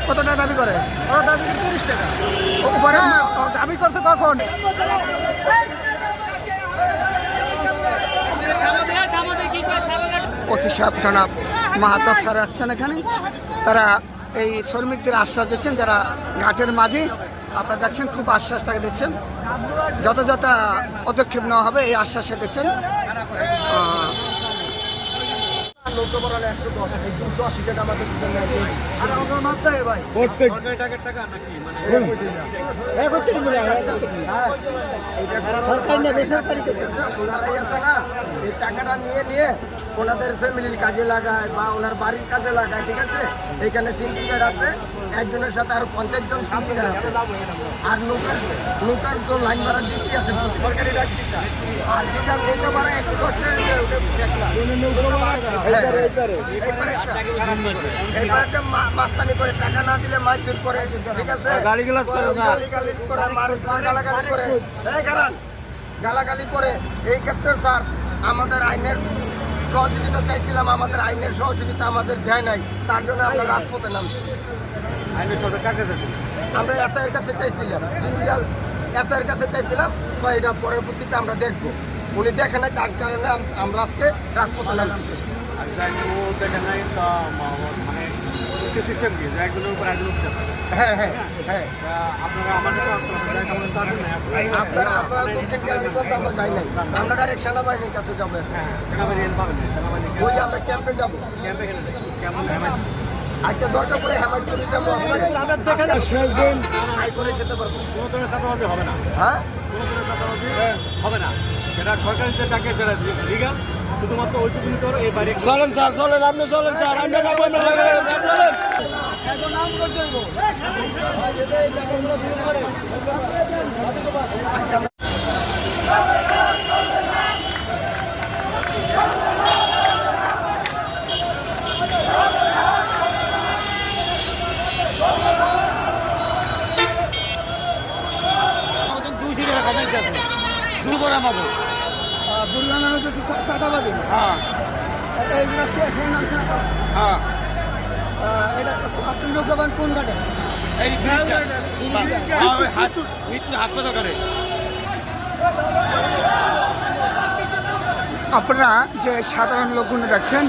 কত টাকা দাবি করে? ওরা দাবি তিরিশ টাকা উপরে ও দাবি করছে কখন? অতি সাহেব জনাব মাহাতব স্যার আসছেন এখানে। তারা এই শ্রমিকদের আশ্বাস দিচ্ছেন যারা ঘাটের মাঝে। আপনারা দেখছেন, খুব আশ্বাস তাকে দিচ্ছেন। যথাযথ পদক্ষেপ নেওয়া হবে, এই আশ্বাসে দিচ্ছেন। নৌকা একশো দশ দুশো আশি টাকা আমাদের আর আমাকে মারতে হবে ভাই? সরকারি না বেসরকারি? ওনারাই আছে না এই টাকাটা নিয়ে নিয়ে ওনাদের ফ্যামিলির কাজে লাগায় বা ওনার বাড়ির কাজে লাগায় ঠিক আছে? এখানে সিন্ডিকেট আছে একজনের সাথে আরও পঞ্চাশ জন সিন্ডিকেট আছে আর নৌকার নৌকার তো লাইন ভাড়া দিতে আছে সরকারি আর যেটা নৌকা একশো দেখলাম। এইবারে একটা- মাস্তানি করে টাকা না দিলে করে ঠিক আছে? গালিগালাজ করে মারে গালাগালি করে। এই কারণ গালাগালি করে। এই ক্ষেত্রে স্যার আমাদের আইনের সহযোগিতা চাইছিলাম আমাদের আইনের সহযোগিতা আমাদের দেয় নাই। তার জন্য আমরা রাজপথে নামছি। আমরা এসআইয়ের কাছে চাইছিলাম ইঞ্জিনিয়ার এসআইয়ের কাছে চাইছিলাম তো এটা পরবর্তীতে আমরা দেখব। উনি দেখে নাই তার কারণে আম- আমরা আজকে রাজপথে নামছি হ্যাঁ হ্যাঁ হ্যাঁ। আপনারা আপনারা দক্ষিণ আমরা যাই নাই। আমরা ডাইরেক্ট সেনাবাহিনীর কাছে যাব। ওই আমরা ক্যাম্পে যাব। আচ্ছা দরকার পড়ে হেমায়তপুরে যাব আমরা। যেখানে শেষ দিন। আই করে খেতে পারব। হবে না। হ্যাঁ? হবে না। সেটা সরকারি যে টাকা সেটা লিগাল শুধুমাত্র ওইটুকু নিতে এর বাইরে চলেন স্যার চলেন আপনি চলেন স্যার। আমরা যাব আমরা চলেন। দুইশো টাকা খাবার আছে দুটো করে আমাকে বুড়লানা যদি চাঁদাবাদী হ্যাঁ। এইগুলো এখানে নাম হ্যাঁ। এটা আপনি কোন ঘাটে এই হাসপাতাল আপনারা যে সাধারণ লোকগুলো দেখছেন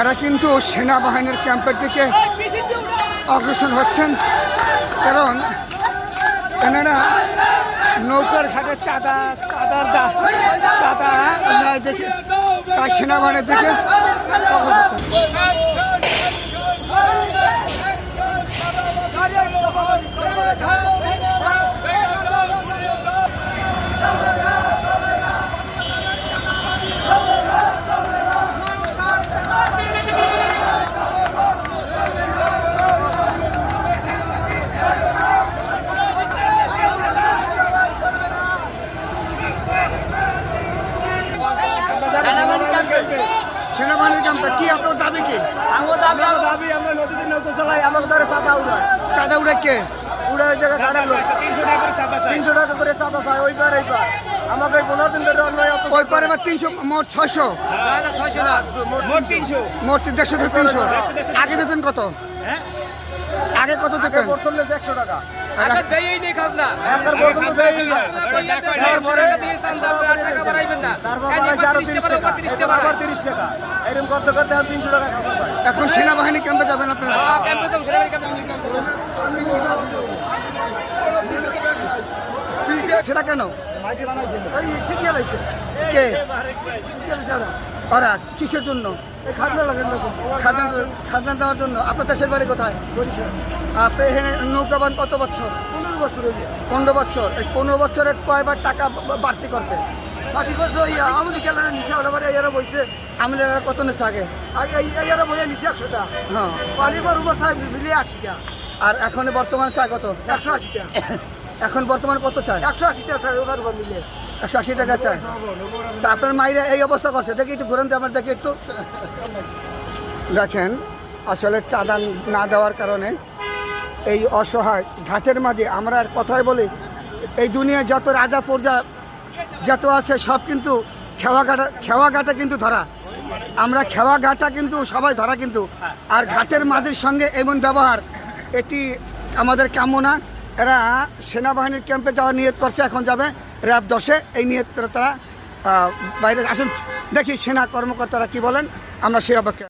এরা কিন্তু সেনাবাহিনীর ক্যাম্পের দিকে অগ্রসর হচ্ছেন। কারণ এনারা নৌকার ঘাটে চাঁদা চাঁদার দা চাঁদা নেয় দেখে তার সেনাবাহিনীর দিকে চাঁদা উড়ে কে? উড়ে ওই জায়গায় খারাপ লোক তিনশো টাকা করে চাঁদা চায়। ওই পার এই পার আমাকে পনেরো দিন ধরে অন্য ওই পারে বা তিনশো মোট ছয়শো? মোট তিনশো। মোট দেড়শো থেকে তিনশো? আগে দিতেন কত? আগে কত আগে দিতেন? বোতল নিয়েছে একশো টাকা। একবার বোতল তো দেয়ই না। বাড়াইছে আরও তিরিশ এখন সেনাবাহিনী ক্যাম্পে যাবেন আপনারা? সেটা কেন? কে? ওরা। কিসের জন্য? খাজনা দেওয়ার জন্য আপনার দেশের বাড়ি কোথায়। আপনি এখানে নৌকাবান কত বছর? পনেরো বছর পনেরো বছর। এই পনেরো বছরে কয়বার টাকা বাড়তি করছে? বাকি করছে ওই আমলি খেলার নিচে ওরা বাড়ি এরা বইছে। আমি কত আগে? এরা বইয়া নিচে হ্যাঁ। উপর মিলিয়ে আর এখন বর্তমানে চায় কত? একশো আশি টাকা এখন বর্তমানে কত চায়? একশো আশি টাকা স্যার ওখানে মিলিয়ে একশো আশি টাকা চায় তা আপনার মাইরা এই অবস্থা করছে। দেখি একটু ঘুরেন তো, আমার দেখি একটু। দেখেন, আসলে চাঁদা না দেওয়ার কারণে এই অসহায় ঘাটের মাঝে আমরা আর কথাই বলি, এই দুনিয়ায় যত রাজা প্রজা যত আছে, সব কিন্তু খেওয়া ঘাটা খেওয়া ঘাটা কিন্তু ধরা। আমরা খেওয়া ঘাটা কিন্তু, সবাই ধরা কিন্তু। আর ঘাটের মাঝির সঙ্গে এমন ব্যবহার, এটি আমাদের কামনা এরা সেনাবাহিনীর ক্যাম্পে যাওয়ার নিয়ত করছে, এখন যাবে। র্যাব দশে এই নিয়ে তারা বাইরে আসুন। দেখি সেনা কর্মকর্তারা কি বলেন, আমরা সেই অপেক্ষা